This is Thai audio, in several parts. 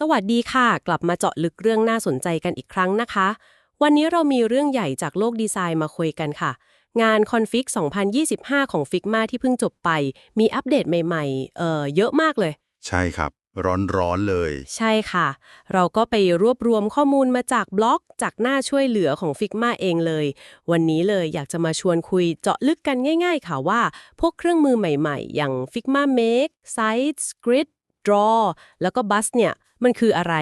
สวัสดีค่ะ กลับมาเจาะลึกเรื่องน่าสนใจกันอีกครั้งนะคะ วันนี้เรามีเรื่องใหญ่จากโลกดีไซน์มาคุยกันค่ะ งานคอนฟิก2025 ของ Figma ที่เพิ่งจบไป มีอัปเดตใหม่ๆเอ่อเยอะมากเลย ใช่ครับ ร้อนๆเลย ใช่ค่ะ เราก็ไปรวบรวมข้อมูลมาจากบล็อก จากหน้าช่วยเหลือของ Figma เองเลย วันนี้เลยอยากจะมาชวนคุยเจาะลึกกันง่าย ๆ ค่ะว่า พวกเครื่องมือใหม่ ๆ อย่าง Figma Make Sites Grid Draw แล้วก็ Bus เนี่ยมันคืออะไร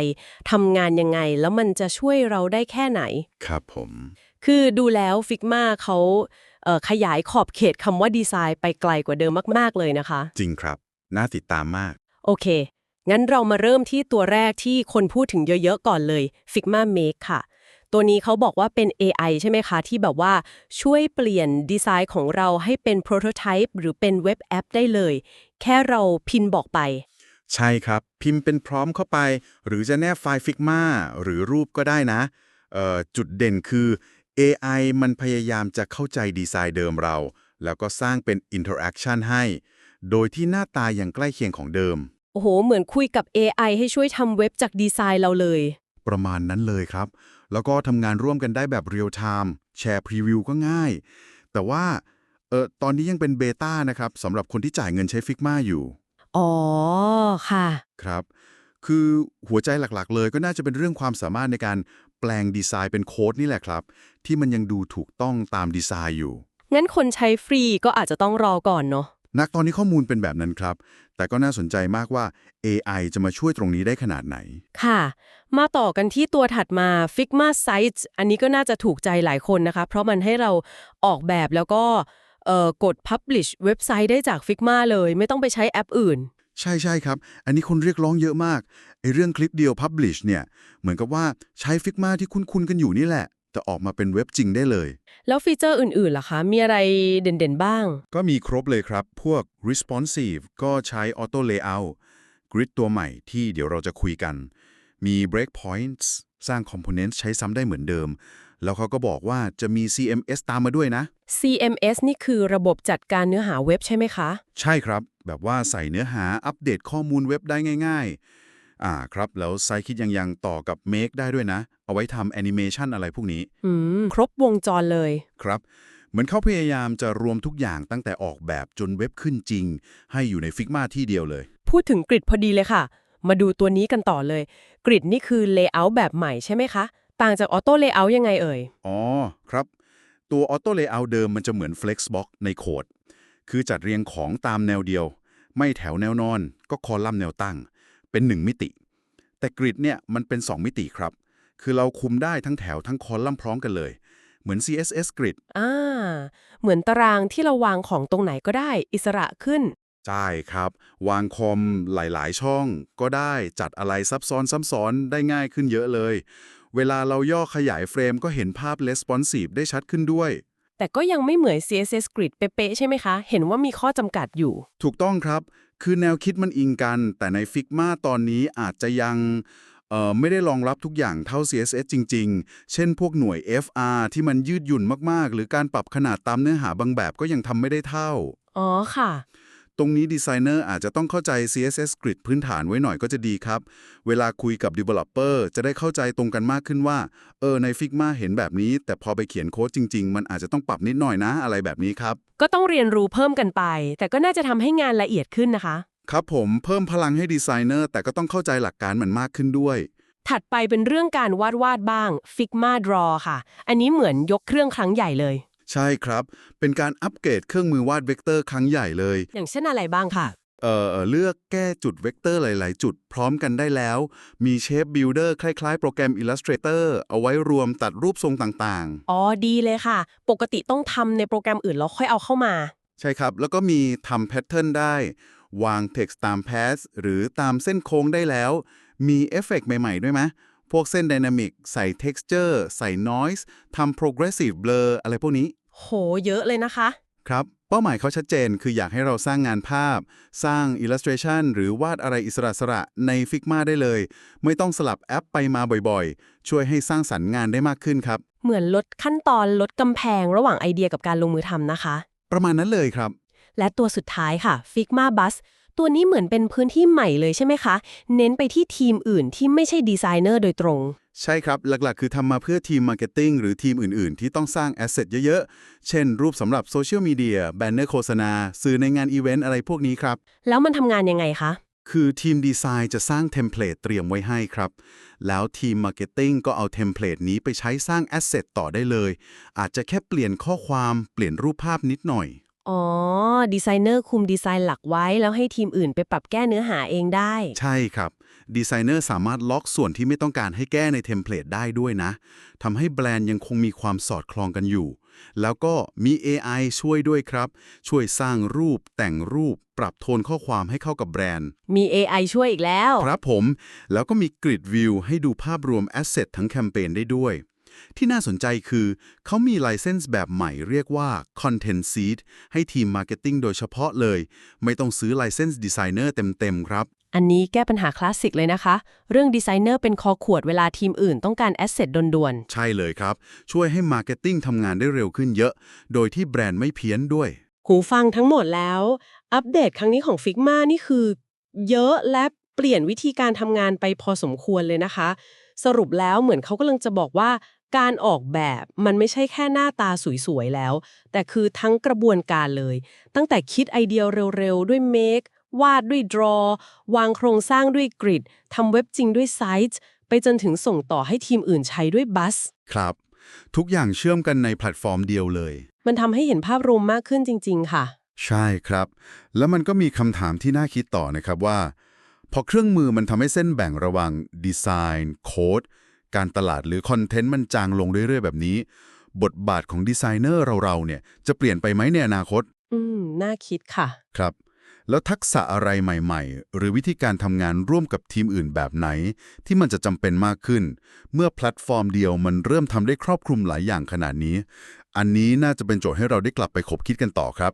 ทำงานยังไงแล้วมันจะช่วยเราได้แค่ไหน ครับผม คือดูแล้ว Figma เขาเอ่อขยายขอบเขตคำว่าดีไซน์ไปไกลกว่าเดิมมากๆเลยนะคะ จริงครับ น่าติดตามมาก โอเค งั้นเรามาเริ่มที่ตัวแรกที่คนพูดถึงเยอะๆก่อนเลย Figma Make ค่ะ ตัวนี้เขาบอกว่าเป็น AI ใช่ไหมคะ ที่แบบว่าช่วยเปลี่ยนดีไซน์ของเราให้เป็น Prototype หรือเป็นเว็บแอปได้เลย แค่เราพินบอกไป ใช่ครับ พิมพ์เป็นพร้อมเข้าไป หรือจะแนบไฟล์ Figma หรือรูปก็ได้นะเอ่อจุดเด่นคือ AI มันพยายามจะเข้าใจดีไซน์เดิมเรา แล้วก็สร้างเป็น Interaction ให้ โดยที่หน้าตายังใกล้เคียงของเดิม โอ้โห เหมือนคุยกับ AI ให้ช่วยทำเว็บจากดีไซน์เราเลย ประมาณนั้นเลยครับ แล้วก็ทำงานร่วมกันได้แบบเรียลไทม์แชร์พรีวิวก็ง่าย แต่ว่าเออตอนนี้ยังเป็นเบต้านะครับสำหรับคนที่จ่ายเงินใช้ Figma อยู่ อ๋อค่ะ ครับ คือหัวใจหลักๆ เลยก็น่าจะเป็นเรื่องความสามารถในการแปลงดีไซน์เป็นโค้ดนี่แหละครับ ที่มันยังดูถูกต้องตามดีไซน์อยู่ งั้นคนใช้ฟรีก็อาจจะต้องรอก่อนเนาะนักตอนนี้ข้อมูลเป็นแบบนั้นครับ แต่ก็น่าสนใจมากว่า AI จะมาช่วยตรงนี้ได้ขนาดไหน ค่ะ มาต่อกันที่ตัวถัดมา Figma Sites อันนี้ก็น่าจะถูกใจหลายคนนะคะ เพราะมันให้เราออกแบบแล้วก็เอ่อ กด Publish เว็บไซต์ได้จาก Figma เลย ไม่ต้องไปใช้แอปอื่น ใช่ใช่ครับ อันนี้คนเรียกร้องเยอะมากไอเรื่องคลิปเดียว Publish เนี่ยเหมือนกับว่าใช้ Figma ที่คุ้นๆกันอยู่นี่แหละ แต่ออกมาเป็นเว็บจริงได้เลย แล้วฟีเจอร์อื่นๆล่ะคะ มีอะไรเด่นๆบ้าง ก็มีครบเลยครับ พวก responsive ก็ใช้ auto layout grid ตัวใหม่ที่เดี๋ยวเราจะคุยกัน มี breakpoints สร้าง components ใช้ซ้ำได้เหมือนเดิม แล้วเขาก็บอกว่าจะมี CMS ตามมาด้วยนะ CMS นี่คือระบบจัดการเนื้อหาเว็บใช่ไหมคะ ใช่ครับ แบบว่าใส่เนื้อหาอัปเดตข้อมูลเว็บได้ง่าย ๆ อ่าครับ แล้วไซคิดยังยังต่อกับ Make ได้ด้วยนะ เอาไว้ทำแอนิเมชันอะไรพวกนี้ อืม ครบวงจรเลย ครับเหมือนเขาพยายามจะรวมทุกอย่างตั้งแต่ออกแบบจนเว็บขึ้นจริง ให้อยู่ใน Figma ที่เดียวเลย พูดถึงกริดพอดีเลยค่ะ มาดูตัวนี้กันต่อเลย กริดนี่คือ Layout แบบใหม่ใช่ไหมคะ ต่างจาก Auto Layout ยังไงเอ่ย อ๋อ ครับ ตัว Auto Layout เดิมมันจะเหมือน Flexbox ในโคด คือจัดเรียงของตามแนวเดียว ไม่แถวแนวนอน ก็คอลัมน์แนวตั้ง เป็น 1 มิติ แต่กริดเนี่ยมันเป็น 2 มิติครับ คือเราคุมได้ทั้งแถวทั้งคอลัมน์พร้อมกันเลย เหมือน CSS Grid อ่า เหมือนตารางที่เราวางของตรงไหนก็ได้ อิสระขึ้น ใช่ครับ วางคอมหลาย ๆ ช่องก็ได้จัดอะไรซับซ้อนซ้ำซ้อนได้ง่ายขึ้นเยอะเลย เวลาเราย่อขยายเฟรมก็เห็นภาพ responsive ได้ชัดขึ้นด้วย แต่ก็ยังไม่เหมือน CSS Grid เป๊ะๆใช่ไหมคะ เห็นว่ามีข้อจำกัดอยู่ ถูกต้องครับ คือแนวคิดมันอิงกัน แต่ใน Figma ตอนนี้อาจจะยังเอ่อไม่ได้รองรับทุกอย่างเท่า CSS จริง ๆ เช่น พวกหน่วย FR ที่มันยืดหยุ่นมาก ๆ หรือการปรับขนาดตามเนื้อหาบางแบบก็ยังทำไม่ได้เท่า อ๋อค่ะ ตรงนี้ดีไซเนอร์อาจจะต้องเข้าใจ CSS Grid พื้นฐานไว้หน่อยก็จะดีครับ เวลาคุยกับ Developer จะได้เข้าใจตรงกันมากขึ้นว่า เออใน Figma เห็นแบบนี้ แต่พอไปเขียนโค้ดจริง ๆ มันอาจจะต้องปรับนิดหน่อยนะอะไรแบบนี้ครับ ก็ต้องเรียนรู้เพิ่มกันไป แต่ก็น่าจะทำให้งานละเอียดขึ้นนะคะ ครับผมเพิ่มพลังให้ดีไซเนอร์แต่ก็ต้องเข้าใจหลักการมันมากขึ้นด้วย ถัดไปเป็นเรื่องการวาดวาดบ้าง Figma Draw ค่ะ อันนี้เหมือนยกเครื่องครั้งใหญ่เลย ใช่ครับ เป็นการอัปเกรดเครื่องมือวาดเวกเตอร์ครั้งใหญ่เลย อย่างเช่นอะไรบ้างค่ะ เอ่อเอ่อเลือกแก้จุดเวกเตอร์หลาย ๆ จุดพร้อมกันได้แล้ว มีเชฟบิลดเออร์คล้าย ๆ โปรแกรม Illustrator เอาไว้รวมตัดรูปทรงต่างอ๋อดีเลยค่ะ ปกติต้องทำในโปรแกรมอื่นแล้วค่อยเอาเข้ามา ๆ ใช่ครับ แล้วก็มีทำแพทเทิร์นได้ วาง text ตาม path หรือตามเส้นโค้งได้แล้ว มีเอฟเฟกต์ใหม่ ๆ ด้วยไหมพวกเส้น Dynamic ใส่ texture ใส่ noise ทำ progressive blur อะไรพวกนี้ โห เยอะเลยนะคะ ครับ เป้าหมายเขาชัดเจนคืออยากให้เราสร้างงานภาพ สร้าง illustration หรือวาดอะไรอิสระสระใน Figma ได้เลย ไม่ต้องสลับแอปไปมาบ่อยๆ ช่วยให้สร้างสรรค์งานได้มากขึ้นครับ เหมือนลดขั้นตอนลดกำแพงระหว่างไอเดียกับการลงมือทำนะคะ ประมาณนั้นเลยครับ และตัวสุดท้ายค่ะ Figma Bus ตัวนี้เหมือนเป็นพื้นที่ใหม่เลยใช่ไหมคะ เน้นไปที่ทีมอื่นที่ไม่ใช่ดีไซเนอร์โดยตรง ใช่ครับ หลักๆ คือทำมาเพื่อทีมมาร์เก็ตติ้งหรือทีมอื่น ๆ ที่ต้องสร้างแอสเซทเยอะ ๆ เช่น รูปสำหรับโซเชียลมีเดียแบนเนอร์โฆษณา สื่อในงานอีเวนต์อะไรพวกนี้ครับ แล้วมันทำงานยังไงคะ คือทีมดีไซน์จะสร้างเทมเพลตเตรียมไว้ให้ครับ แล้วทีมมาร์เก็ตติ้งก็เอาเทมเพลตนี้ไปใช้สร้างแอสเซทต่อได้เลย อาจจะแค่เปลี่ยนข้อความเปลี่ยนรูปภาพนิดหน่อย อ๋อ ดีไซเนอร์คุมดีไซน์หลักไว้ แล้วให้ทีมอื่นไปปรับแก้เนื้อหาเองได้ ใช่ครับ ดีไซเนอร์สามารถล็อกส่วนที่ไม่ต้องการให้แก้ในเทมเพลตได้ด้วยนะทำให้แบรนด์ยังคงมีความสอดคล้องกันอยู่ แล้วก็มี AI ช่วยด้วยครับ ช่วยสร้างรูป แต่งรูป ปรับโทนข้อความให้เข้ากับแบรนด์ มี AI ช่วยอีกแล้ว ครับผม แล้วก็มีกริดวิวให้ดูภาพรวมแอสเซททั้งแคมเปญได้ด้วย ที่น่าสนใจคือ เขามีไลเซนส์แบบใหม่เรียกว่า Content Seed ให้ทีมมาร์เก็ตติ้งโดยเฉพาะเลย ไม่ต้องซื้อไลเซนส์ดีไซเนอร์เต็ม ๆ ครับ อันนี้แก้ปัญหาคลาสสิกเลยนะคะ เรื่องดีไซเนอร์เป็นคอขวดเวลาทีมอื่นต้องการแอสเซทด่วนใช่เลยครับ ช่วยให้มาร์เก็ตติ้งทำงานได้เร็วขึ้นเยอะ โดยที่แบรนด์ไม่เพี้ยนด้วย ๆ หูฟังทั้งหมดแล้ว อัปเดตครั้งนี้ของ Figma นี่คือ เยอะและเปลี่ยนวิธีการทำงานไปพอสมควรเลยนะคะ สรุปแล้วเหมือนเขากำลังจะบอกว่า การออกแบบมันไม่ใช่แค่หน้าตาสวยๆแล้ว แต่คือทั้งกระบวนการเลย ตั้งแต่คิดไอเดียเร็วๆ ด้วย Make วาดด้วย Draw วางโครงสร้างด้วย Grid ทำเว็บจริงด้วย Sites ไปจนถึงส่งต่อให้ทีมอื่นใช้ด้วย Bus ครับ ทุกอย่างเชื่อมกันในแพลตฟอร์มเดียวเลย มันทำให้เห็นภาพรวมมากขึ้นจริง ๆ ค่ะ ใช่ครับ แล้วมันก็มีคำถามที่น่าคิดต่อนะครับว่า พอเครื่องมือมันทำให้เส้นแบ่งระหว่างดีไซน์โค้ด การตลาดหรือคอนเทนต์มันจางลงเรื่อยๆ แบบนี้ บทบาทของดีไซเนอร์เราๆเนี่ยจะเปลี่ยนไปไหมในอนาคต อืม น่าคิดค่ะ ครับ แล้วทักษะอะไรใหม่ๆ หรือวิธีการทำงานร่วมกับทีมอื่นแบบไหน ที่มันจะจำเป็นมากขึ้น เมื่อแพลตฟอร์มเดียวมันเริ่มทำได้ครอบคลุมหลายอย่างขนาดนี้ อันนี้น่าจะเป็นโจทย์ให้เราได้กลับไปคบคิดกันต่อครับ